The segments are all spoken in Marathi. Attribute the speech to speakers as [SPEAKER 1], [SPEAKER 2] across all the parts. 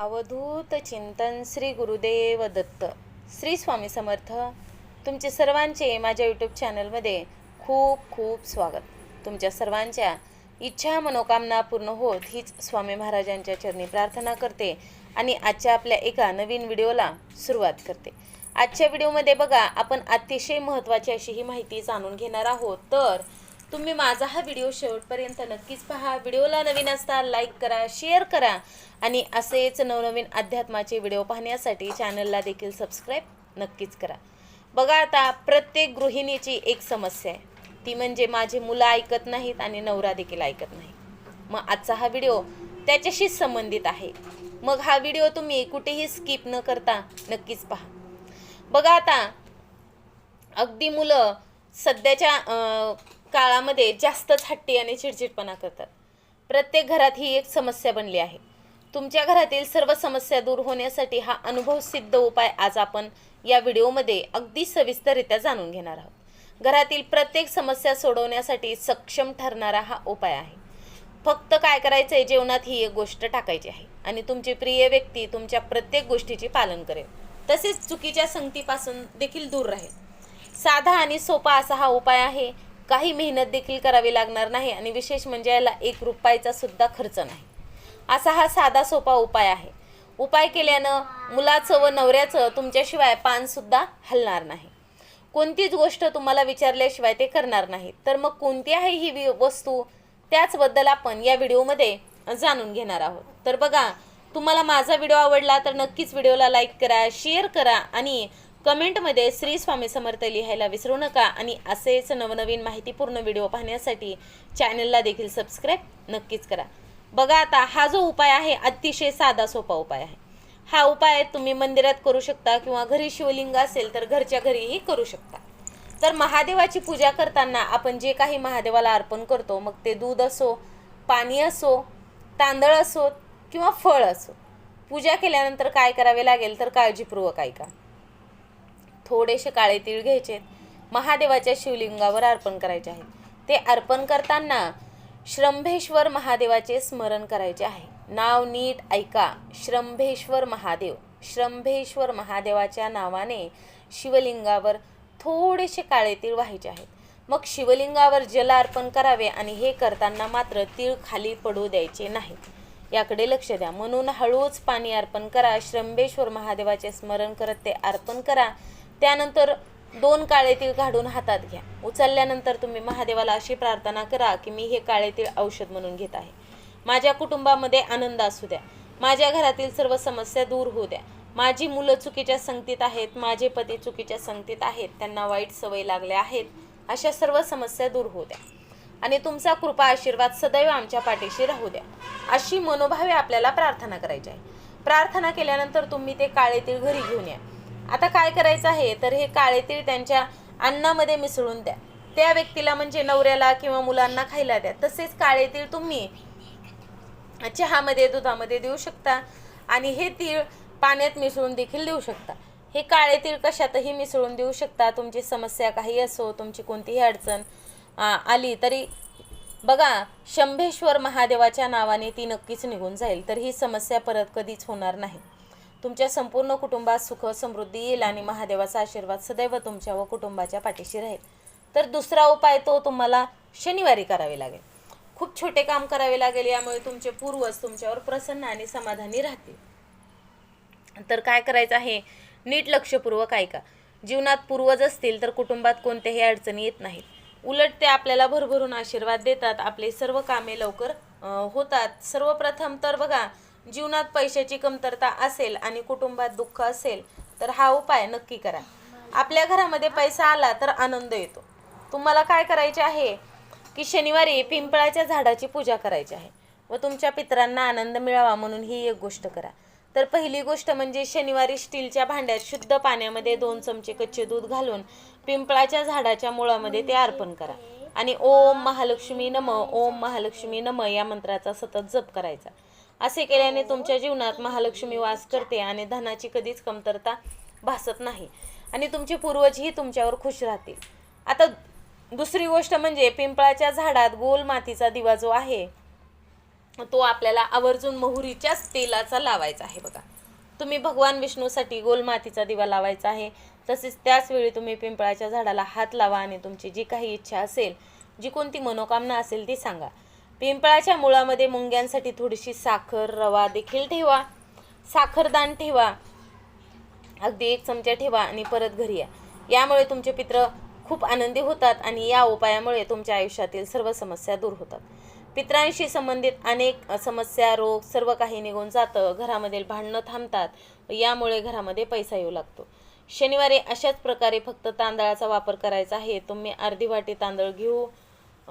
[SPEAKER 1] अवधूत चिंतन श्री गुरुदेव दत्त. श्री स्वामी समर्थ. तुमचे सर्वांचे माझ्या यूट्यूब चॅनलमध्ये खूप खूप स्वागत. तुमच्या सर्वांच्या इच्छा मनोकामना पूर्ण होत हीच स्वामी महाराजांच्या चरणी प्रार्थना करते आणि आजच्या आपल्या एका नवीन व्हिडिओला सुरुवात करते. आजच्या व्हिडिओमध्ये बघा आपण अतिशय महत्त्वाची अशी ही माहिती जाणून घेणार आहोत. तर तुम्ही माझा हा व्हिडिओ शेवटपर्यंत नक्कीच पहा. व्हिडिओला नवीन असता लाईक करा शेअर करा आणि असेच नवनवीन अध्यात्माचे व्हिडिओ पाहण्यासाठी चॅनलला देखील सबस्क्राईब नक्कीच करा. बघा आता प्रत्येक गृहिणीची एक समस्या आहे. ती म्हणजे माझी मुलं ऐकत नाहीत आणि नवरा देखील ऐकत नाही. मग आजचा हा व्हिडिओ त्याच्याशीच संबंधित आहे. मग हा व्हिडिओ तुम्ही कुठेही स्किप न करता नक्कीच पहा. बघा आता अगदी मुलं सध्याच्या काळामध्ये जास्तच हट्टी आणि चिडचिडपणा करतात. प्रत्येक घरात ही एक समस्या बनली आहे. तुमच्या घरातील सर्व समस्या दूर होण्यासाठी हा अनुभव सिद्ध उपाय आज आपण या व्हिडिओमध्ये अगदी सविस्तररित्या जाणून घेणार आहोत. घरातील प्रत्येक समस्या सोडवण्यासाठी सक्षम ठरणारा हा उपाय आहे. फक्त काय करायचं आहे जेवणात ही एक गोष्ट टाकायची आहे आणि तुमची प्रिय व्यक्ती तुमच्या प्रत्येक गोष्टीचे पालन करेल. तसेच चुकीच्या संगतीपासून देखील दूर राहील. साधा आणि सोपा असा हा उपाय आहे. काही मेहनत देखील करावी लागणार नाही आणि विशेष म्हणजे याला एक रुपयाचा सुद्धा खर्च नाही. असा हा साधा सोपा उपाय आहे. उपाय केल्यानं मुलाचं व नवऱ्याचं तुमच्याशिवाय पानसुद्धा हलणार नाही. कोणतीच गोष्ट तुम्हाला विचारल्याशिवाय ते करणार नाही तर मग कोणती आहे ही वि- वस्तू? त्याचबद्दल आपण या व्हिडिओमध्ये जाणून घेणार आहोत. तर बघा तुम्हाला माझा व्हिडिओ आवडला तर नक्कीच व्हिडिओला लाईक करा शेअर करा आणि कमेंटमध्ये श्री स्वामी समर्थ लिहायला विसरू नका आणि असेच नवनवीन माहितीपूर्ण व्हिडिओ पाहण्यासाठी चॅनलला देखील सबस्क्राईब नक्कीच करा. बघा आता हा जो उपाय आहे अतिशय साधा सोपा उपाय आहे. हा उपाय तुम्ही मंदिरात करू शकता किंवा घरी शिवलिंग असेल तर घरच्या घरीही करू शकता. तर महादेवाची पूजा करताना आपण जे काही महादेवाला अर्पण करतो मग ते दूध असो पाणी असो तांदळ असो किंवा फळ असो पूजा केल्यानंतर काय करावे लागेल तर काळजीपूर्वक ऐका. थोडेसे काळे तीळ घ्यायचे महादेवाच्या शिवलिंगावर अर्पण करायचे आहेत ते अर्पण करताना श्रंभेश्वर महादेवाचे स्मरण करायचे आहे. नाव नीट ऐका. श्रंभेश्वर महादेव. श्रंभेश्वर महादेवाच्या नावाने शिवलिंगावर थोडेसे काळे तीळ व्हायचे आहेत. मग शिवलिंगावर जल अर्पण करावे आणि हे करताना मात्र तीळ खाली पडू द्यायचे नाहीत याकडे लक्ष द्या. म्हणून हळूच पाणी अर्पण करा. श्रंभेश्वर महादेवाचे स्मरण करत ते अर्पण करा. त्यानंतर दोन काळे तीळ काढून हातात घ्या. उचलल्यानंतर तुम्ही महादेवाला अशी प्रार्थना करा की मी हे काळे तीळ औषध म्हणून घेत आहे. माझ्या कुटुंबामध्ये आनंद असू द्या. माझ्या घरातील सर्व समस्या दूर होऊ द्या. माझी मुलं चुकीच्या संगतीत आहेत माझे पती चुकीच्या संगतीत आहेत त्यांना वाईट सवय लागल्या आहेत अशा सर्व समस्या दूर होऊ द्या. आणि तुमचा कृपा आशीर्वाद सदैव आमच्या पाठीशी राहू द्या. अशी मनोभावे आपल्याला प्रार्थना करायची आहे. प्रार्थना केल्यानंतर तुम्ही ते काळे तीळ घरी घेऊन या. आता काय करायचं आहे? तर हे काळे तीळ त्यांच्या अन्नामध्ये मिसळून द्या. त्या व्यक्तीला म्हणजे नवऱ्याला किंवा मुलांना खायला द्या. तसेच काळे तीळ तुम्ही चहामध्ये दुधामध्ये देऊ शकता. आणि हे तीळ पाण्यात मिसळून देखील देऊ शकता. हे काळे तीळ कशातही मिसळून देऊ शकता. तुमची समस्या काही असो तुमची कोणतीही अडचण आली तरी बघा शंभेश्वर महादेवाच्या नावाने ती नक्कीच निघून जाईल. तर ही समस्या परत कधीच होणार नाही. तुमच्या संपूर्ण कुटुंबात सुख समृद्धी येईल आणि महादेवाचा आशीर्वाद सदैव तुमच्या व कुटुंबाच्या पाठीशी राहील. तर दुसरा उपाय तो तुम्हाला शनिवारी करावे लागेल. खूप छोटे काम करावे लागेल यामुळे तुमचे पूर्वज तुमच्यावर प्रसन्न आणि समाधानी राहतील. तर काय करायचं आहे? नीट लक्षपूर्वक ऐका. जीवनात पूर्वज असतील तर कुटुंबात कोणत्याही अडचणी येत नाहीत. उलट ते आपल्याला भरभरून आशीर्वाद देतात. आपले सर्व कामे लवकर होतात. सर्वप्रथम तर बघा जीवनात पैशाची कमतरता असेल आणि कुटुंबात दुःख असेल तर हा उपाय नक्की करा. आपल्या घरामध्ये पैसा आला तर आनंद येतो. तुम्हाला काय करायचे आहे? की शनिवारी पिंपळाच्या झाडाची पूजा करायची आहे. व तुमच्या पितरांना आनंद मिळावा म्हणून ही एक गोष्ट करा. तर पहिली गोष्ट म्हणजे शनिवारी स्टीलच्या भांड्यात शुद्ध पाण्यामध्ये दोन चमचे कच्चे दूध घालून पिंपळाच्या झाडाच्या मुळामध्ये ते अर्पण करा. आणि ओम महालक्ष्मी नम ओम महालक्ष्मी नम या मंत्राचा सतत जप करायचा. असे केल्याने तुमच्या जीवनात महालक्ष्मी वास करते आणि धनाची कधीच कमतरता भासत नाही. आणि तुमचे पूर्वजही तुमच्यावर खुश राहतील. आता दुसरी गोष्ट म्हणजे पिंपळाच्या झाडात गोल मातीचा दिवा जो आहे तो आपल्याला आवर्जून मोहरीच्याच तेलाचा लावायचा आहे बघा. तुम्ही भगवान विष्णूसाठी गोल मातीचा दिवा लावायचा आहे. तसेच त्याच वेळी तुम्ही पिंपळाच्या झाडाला हात लावा आणि तुमची जी काही इच्छा असेल जी कोणती मनोकामना असेल ती सांगा. पिंपळाच्या मुळामध्ये मुंग्यांसाठी थोडीशी साखर रवा देखील ठेवा. साखरदान ठेवा. अगदी एक चमचा ठेवा आणि परत घरी या. यामुळे तुमचे पित्र खूप आनंदी होतात आणि या उपायामुळे तुमच्या आयुष्यातील सर्व समस्या दूर होतात. पित्रांशी संबंधित अनेक समस्या रोग सर्व काही निघून जातं. घरामधील भांडणं थांबतात. यामुळे घरामध्ये पैसा येऊ लागतो. शनिवारी अशाच प्रकारे फक्त तांदळाचा वापर करायचा आहे. तुम्ही अर्धी वाटी तांदूळ घेऊ.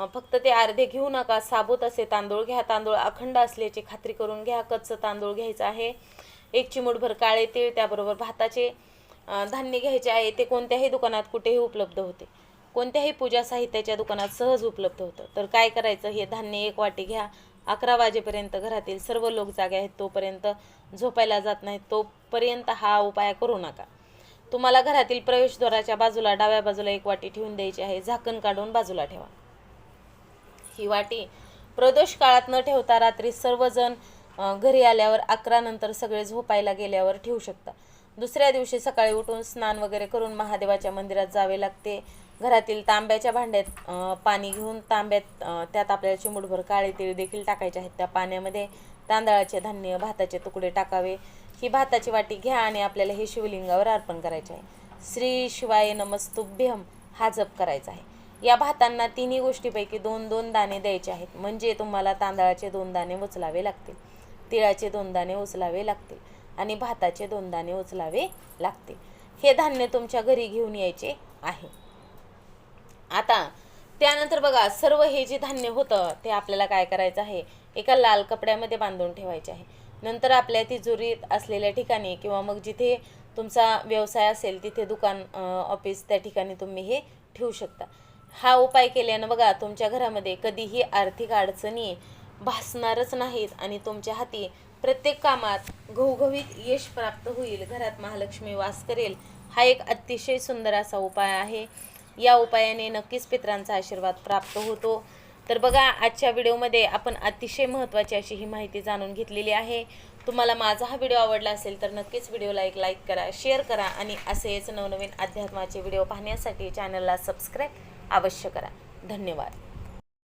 [SPEAKER 1] फक्त ते अर्धे घेऊ नका साबूत असे तांदूळ घ्या तांदूळ अखंड असल्याची खात्री करून घ्या कच्चं तांदूळ घ्यायचं आहे. एक चिमूटभर काळे तीळ त्याबरोबर भाताचे धान्य घ्यायचे आहे. ते कोणत्याही दुकानात कुठेही उपलब्ध होते. कोणत्याही पूजा साहित्याच्या दुकानात सहज उपलब्ध होतं. तर काय करायचं? हे धान्य एक वाटी घ्या. अकरा वाजेपर्यंत घरातील सर्व लोक जागे आहेत तोपर्यंत झोपायला जात नाहीत तोपर्यंत हा उपाय करू नका. तुम्हाला घरातील प्रवेशद्वाराच्या बाजूला डाव्या बाजूला एक वाटी ठेवून द्यायची आहे. झाकण काढून बाजूला ठेवा. ही वाटी प्रदोष काळात न ठेवता रात्री सर्वजण घरी आल्यावर अकरा नंतर सगळे झोपायला गेल्यावर ठेवू शकता. दुसऱ्या दिवशी सकाळी उठून स्नान वगैरे करून महादेवाच्या मंदिरात जावे लागते. घरातील तांब्याच्या भांड्यात पाणी घेऊन तांब्यात त्यात आपल्याला चिमूटभर काळे तीळ देखील टाकायचे आहेत. त्या पाण्यामध्ये तांदळाचे धान्य भाताचे तुकडे टाकावे. ही भाताची वाटी घ्या आणि आपल्याला हे शिवलिंगावर अर्पण करायचे आहे. श्री शिवाय नमस्तुभ्यम हा जप करायचा आहे. या भातांना तिन्ही गोष्टीपैकी दोन दोन दाणे द्यायचे आहेत. म्हणजे तुम्हाला तांदळाचे दोन दाणे उचलावे लागतील तिळाचे दोन दाणे उचलावे लागतील आणि भाताचे दोन दाणे उचलावे लागतील. हे धान्य तुमच्या घरी घेऊन यायचे आहे. आता त्यानंतर बघा सर्व हे जे धान्य होतं ते आपल्याला काय करायचं आहे? एका लाल कपड्यामध्ये बांधून ठेवायचे आहे. नंतर आपल्या तिजोरीत असलेल्या ठिकाणी किंवा मग जिथे तुमचा व्यवसाय असेल तिथे दुकान ऑफिस त्या ठिकाणी तुम्ही हे ठेवू शकता. हा उपाय केल्यानं बघा तुमच्या घरामध्ये कधीही आर्थिक अडचणी भासणारच नाहीत आणि तुमच्या हाती प्रत्येक कामात घवघवीत यश प्राप्त होईल. घरात महालक्ष्मी वास करेल. हा एक अतिशय सुंदर असा उपाय आहे. या उपायाने नक्कीच पित्रांचा आशीर्वाद प्राप्त होतो. तर बघा आजच्या व्हिडिओमध्ये आपण अतिशय महत्त्वाची अशी ही माहिती जाणून घेतलेली आहे. तुम्हाला माझा हा व्हिडिओ आवडला असेल तर नक्कीच व्हिडिओला एक लाईक करा शेअर करा आणि असेच नवनवीन अध्यात्माचे व्हिडिओ पाहण्यासाठी चॅनलला सबस्क्राईब अवश्य करा. धन्यवाद.